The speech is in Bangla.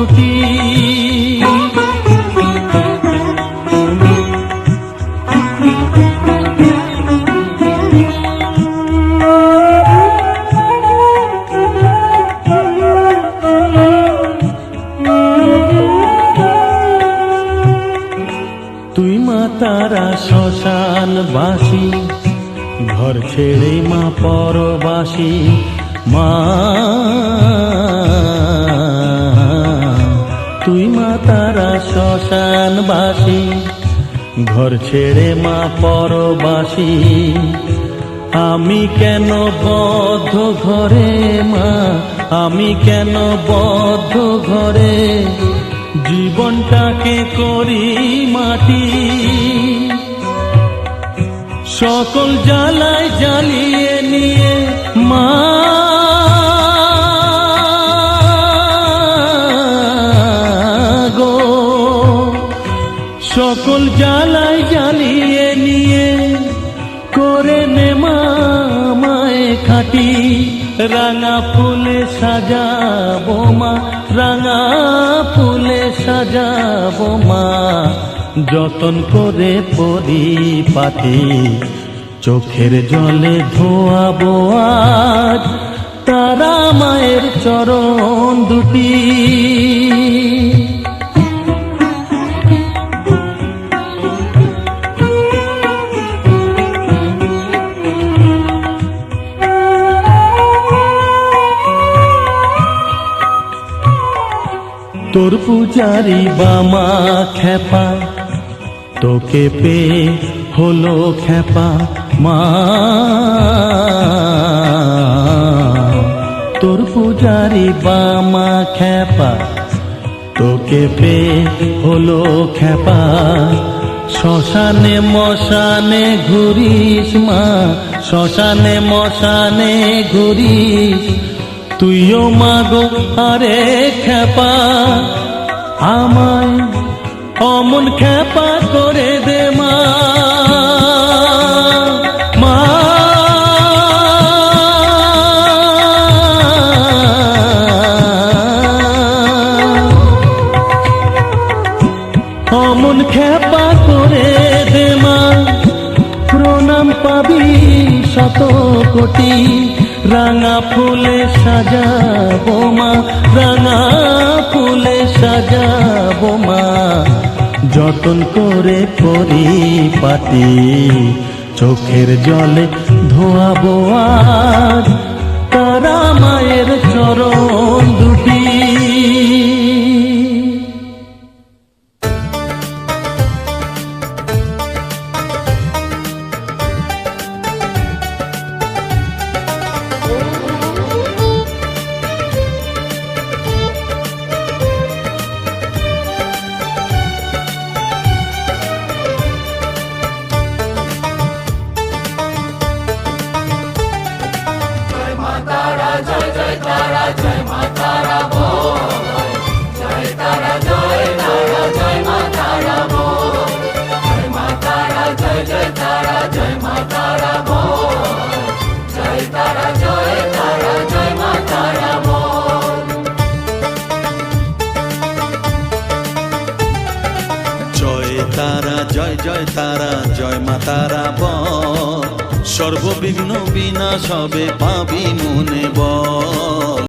দুটি তুই মা তারা শ্মশান বাসি ঘর ছেড়ে মা পরবাসী। মা তুই মা তারা শ্মশান বাসি ঘর ছেড়ে মা পরবাসি। আমি কেন বদ্ধ ঘরে মা? আমি কেন বদ্ধ ঘরে? জীবনটাকে করি মাটি। সকল জ্বালায় জ্বালিয়ে নিয়ে মা জ্বালায় জ্বালিয়ে নিয়ে করে নে মা মায়ে খাটি। রাঙা ফুলে সাজাবো মা, রাঙা ফুলে সাজাবো মা। যতন করে পরিপাটি, চোখের জলে ধোয়াবো আজ, তারা মায়ের চরণ দুটি। তোর পূজারি বামা খেপা তোকে পে হলো খেপা মা। তোর পূজারি বামা খেপা তোকে পে হলো খেপা শ্মশানে মশানে ঘুরিস মা, শ্মশানে মশানে ঘুরিস তুইও মাগো, আরে খেপা আমায় অমন খেপা করে দে মা। অমন খেপা করে দে মা। প্রণাম পাবি শত কোটি। রাঙা ফুলে সাজাবো মা, রাঙা ফুলে সাজাবো মা। যতন করে পরিপাতি চোখের জলে ধোয়াবো আজ জয় জয় তারা জয় মা তারা বল। সর্ববিঘ্ন বিনাশ হবে পাবি মনে বল।